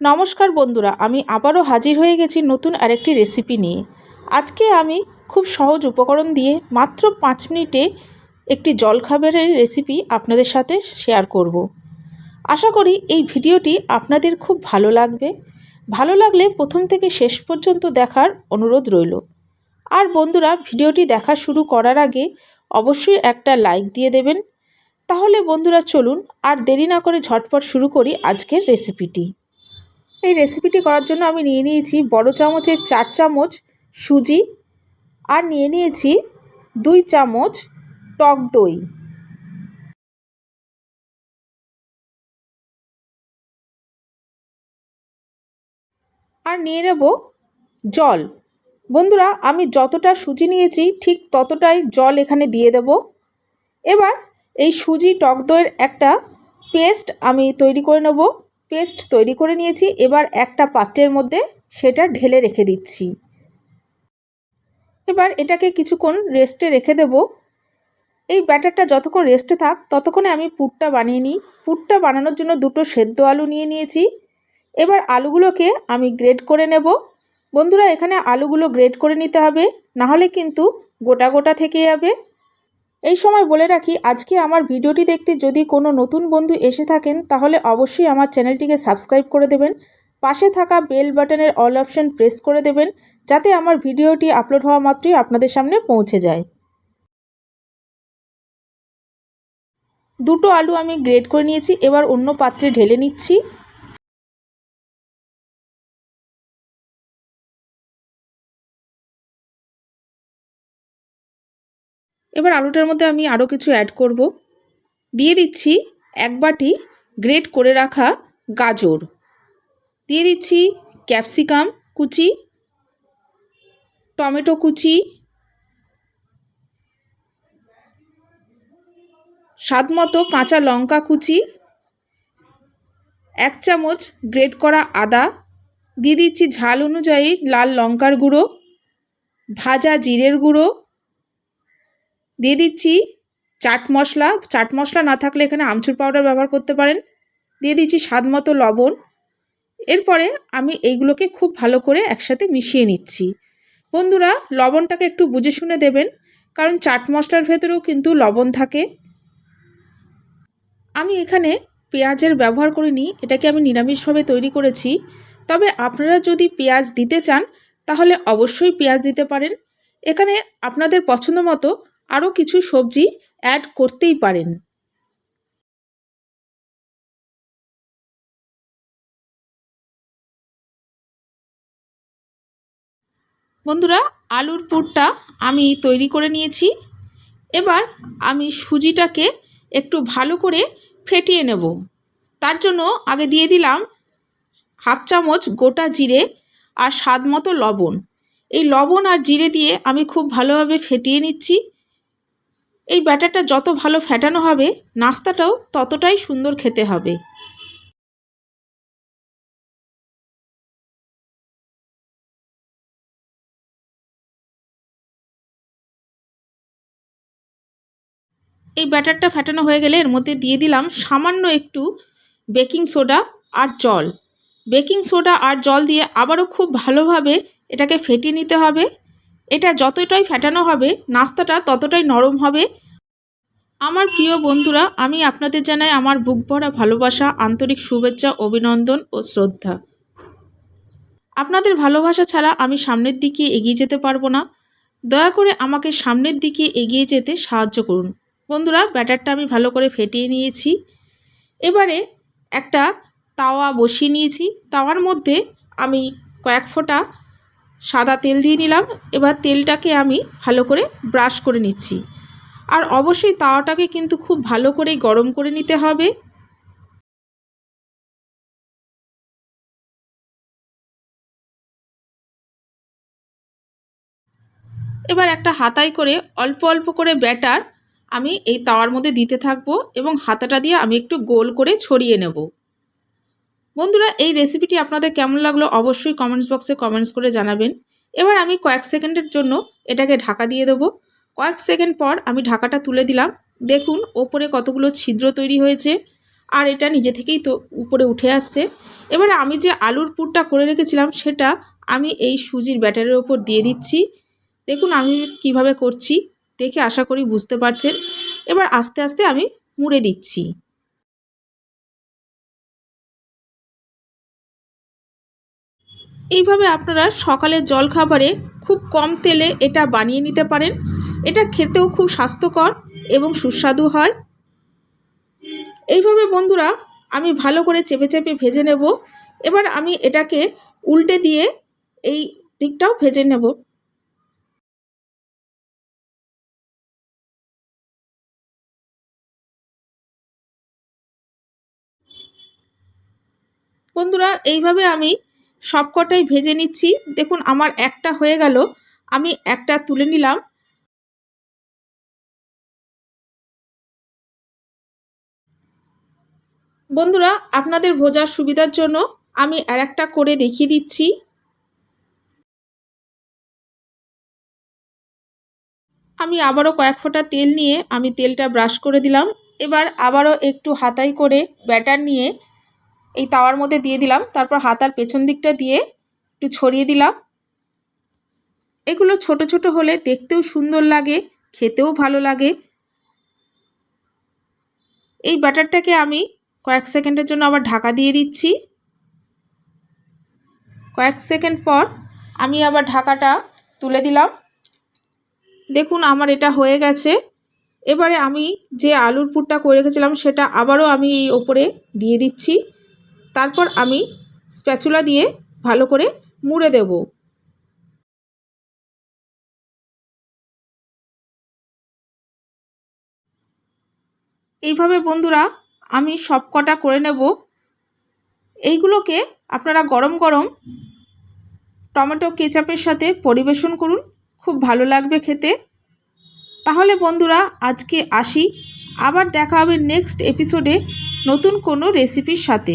নমস্কার বন্ধুরা, আমি আবারও হাজির হয়ে গেছি নতুন আরেকটি রেসিপি নিয়ে। আজকে আমি খুব সহজ উপকরণ দিয়ে মাত্র পাঁচ মিনিটে একটি জলখাবারের রেসিপি আপনাদের সাথে শেয়ার করব। আশা করি এই ভিডিওটি আপনাদের খুব ভালো লাগবে। ভালো লাগলে প্রথম থেকে শেষ পর্যন্ত দেখার অনুরোধ রইল। আর বন্ধুরা, ভিডিওটি দেখা শুরু করার আগে অবশ্যই একটা লাইক দিয়ে দেবেন। তাহলে বন্ধুরা, চলুন আর দেরি না করে ঝটপট শুরু করি আজকের রেসিপিটি। এই রেসিপিটি করার জন্য আমি নিয়ে নিয়েছি বড় চামচের চার চামচ সুজি আর নিয়ে নিয়েছি দুই চামচ টক দই। আর নিয়ে নেব জল। বন্ধুরা, আমি যতটা সুজি নিয়েছি ঠিক ততটাই জল এখানে দিয়ে দেব। এবার এই সুজি টক দইয়ের একটা পেস্ট আমি তৈরি করে নেব। পেস্ট তৈরি করে নিয়েছি, এবার একটা পাত্রের মধ্যে সেটা ঢেলে রেখে দিচ্ছি। এবার এটাকে কিছুক্ষণ রেস্টে রেখে দেব। এই ব্যাটারটা যতক্ষণ রেস্টে থাক, ততক্ষণে আমি পুরটা বানিয়ে নিই। পুরটা বানানোর জন্য দুটো সেদ্ধ আলু নিয়ে নিয়েছি। এবার আলুগুলোকে আমি গ্রেড করে নেব। বন্ধুরা, এখানে আলুগুলো গ্রেড করে নিতে হবে, নাহলে কিন্তু গোটা গোটা থেকে যাবে। এই সময় বলে রাখি, আজকে আমার ভিডিওটি দেখতে যদি কোনো নতুন বন্ধু এসে থাকেন, তাহলে অবশ্যই আমার চ্যানেলটিকে সাবস্ক্রাইব করে দেবেন। পাশে থাকা বেল বাটনের অল অপশন প্রেস করে দেবেন, যাতে আমার ভিডিওটি আপলোড হওয়া মাত্রই আপনাদের সামনে পৌঁছে যায়। দুটো আলু আমি গ্রেড করে নিয়েছি, এবার অন্য পাত্রে ঢেলে নিচ্ছি। এবার আলুটার মধ্যে আমি আরও কিছু অ্যাড করব। দিয়ে দিচ্ছি এক বাটি গ্রেট করে রাখা গাজর। দিয়ে দিচ্ছি ক্যাপসিকাম কুচি, টমেটো কুচি, স্বাদ মতো কাঁচা লঙ্কা কুচি, এক চামচ গ্রেট করা আদা, দিয়ে দিচ্ছি ঝাল অনুযায়ী লাল লঙ্কার গুঁড়ো, ভাজা জিরের গুঁড়ো দিয়ে দিচ্ছি চাট মশলা। চাট মশলা না থাকলে এখানে আমচুর পাউডার ব্যবহার করতে পারেন। দিয়ে দিচ্ছি স্বাদ মতো লবণ। এরপরে আমি এইগুলোকে খুব ভালো করে একসাথে মিশিয়ে নিচ্ছি। বন্ধুরা, লবণটাকে একটু বুঝে শুনে দেবেন, কারণ চাট মশলার ভেতরেও কিন্তু লবণ থাকে। আমি এখানে পেঁয়াজের ব্যবহার করিনি, এটাকে আমি নিরামিষভাবে তৈরি করেছি। তবে আপনারা যদি পেঁয়াজ দিতে চান, তাহলে অবশ্যই পেঁয়াজ দিতে পারেন। এখানে আপনাদের পছন্দ মতো আরও কিছু সবজি অ্যাড করতেই পারেন। বন্ধুরা, আলুর পুরটা আমি তৈরি করে নিয়েছি। এবার আমি সুজিটাকে একটু ভালো করে ফেটিয়ে নেব। তার জন্য আগে দিয়ে দিলাম হাফ চামচ গোটা জিরে আর স্বাদ মতো লবণ। এই লবণ আর জিরে দিয়ে আমি খুব ভালোভাবে ফেটিয়ে নিচ্ছি। এই ব্যাটারটা যত ভালো ফ্যাটানো হবে, নাস্তাটাও ততটাই সুন্দর খেতে হবে। এই ব্যাটারটা ফ্যাটানো হয়ে গেলে এর মধ্যে দিয়ে দিলাম সামান্য একটু বেকিং সোডা আর জল। বেকিং সোডা আর জল দিয়ে আবারও খুব ভালোভাবে এটাকে ফেটিয়ে নিতে হবে। এটা যতটাই ফ্যাটানো হবে, নাস্তাটা ততটাই নরম হবে। আমার প্রিয় বন্ধুরা, আমি আপনাদের জানাই আমার বুক ভরা ভালোবাসা, আন্তরিক শুভেচ্ছা, অভিনন্দন ও শ্রদ্ধা। আপনাদের ভালোবাসা ছাড়া আমি সামনের দিকে এগিয়ে যেতে পারব না। দয়া করে আমাকে সামনের দিকে এগিয়ে যেতে সাহায্য করুন। বন্ধুরা, ব্যাটারটা আমি ভালো করে ফেটিয়ে নিয়েছি। এবারে একটা তাওয়া বসিয়ে নিয়েছি। তাওয়ার মধ্যে আমি কয়েক ফোঁটা সাদা তেল দিয়ে নিলাম। এবার তেলটাকে আমি ভালো করে ব্রাশ করে নিচ্ছি। আর অবশ্যই তাওয়াটাকে কিন্তু খুব ভালো করে গরম করে নিতে হবে। এবার একটা হাতায় করে অল্প অল্প করে ব্যাটার আমি এই তাওয়ার মধ্যে দিতে থাকব এবং হাতাটা দিয়ে আমি একটু গোল করে ছড়িয়ে নেব। বন্ধুরা, এই রেসিপিটি আপনাদের কেমন লাগল অবশ্যই কমেন্টস বক্সে কমেন্টস করে জানাবেন। এবার আমি কয়েক সেকেন্ডের জন্য এটাকে ঢাকা দিয়ে দেবো। কয়েক সেকেন্ড পর আমি ঢাকাটা তুলে দিলাম। দেখুন, ওপরে কতগুলো ছিদ্র তৈরি হয়েছে আর এটা নিজে থেকেই তো উপরে উঠে আসছে। এবারে আমি যে আলুর পুরটা করে রেখেছিলাম সেটা আমি এই সুজির ব্যাটারের ওপর দিয়ে দিচ্ছি। দেখুন, আমি কীভাবে করছি, দেখে আশা করি বুঝতে পারছেন। এবার আস্তে আস্তে আমি মুড়ে দিচ্ছি। এইভাবে আপনারা সকালের জলখাবারে খুব কম তেলে এটা বানিয়ে নিতে পারেন। এটা খেতেও খুব স্বাস্থ্যকর এবং সুস্বাদু হয়। এইভাবে বন্ধুরা, আমি ভালো করে চেপে চেপে ভেজে নেব। এবার আমি এটাকে উল্টে দিয়ে এই দিকটাও ভেজে নেব। বন্ধুরা, এইভাবে আমি সবকটাই ভেজে নিচ্ছি। দেখুন, আমার একটা হয়ে গেল। আমি একটা তুলে নিলাম। বন্ধুরা, আপনাদের ভোজার সুবিধার জন্য আমি আর একটা করে দেখিয়ে দিচ্ছি। আমি আবারও কয়েক ফোঁটা তেল নিয়ে আমি তেলটা ব্রাশ করে দিলাম। এবার আবারও একটু হাতাই করে ব্যাটার নিয়ে এই তাওয়ার মধ্যে দিয়ে দিলাম। তারপর হাতার পেছন দিকটা দিয়ে একটু ছড়িয়ে দিলাম। এগুলো ছোট ছোট হলে দেখতেও সুন্দর লাগে, খেতেও ভালো লাগে। এই ব্যাটারটাকে আমি কয়েক সেকেন্ডের জন্য আবার ঢাকা দিয়ে দিচ্ছি। কয়েক সেকেন্ড পর আমি আবার ঢাকাটা তুলে দিলাম। দেখুন আমার এটা হয়ে গেছে। এবারে আমি যে আলুর পুরটা করে রেখেছিলাম সেটা আবারও আমি এই ওপরে দিয়ে দিচ্ছি। তারপর আমি স্প্যাচুলা দিয়ে ভালো করে মুড়ে দেব। এইভাবে বন্ধুরা আমি সব কটা করে নেব। এইগুলোকে আপনারা গরম গরম টমেটো কেচাপের সাথে পরিবেশন করুন, খুব ভালো লাগবে খেতে। তাহলে বন্ধুরা আজকে আসি, আবার দেখা হবে নেক্সট এপিসোডে নতুন কোনো রেসিপির সাথে।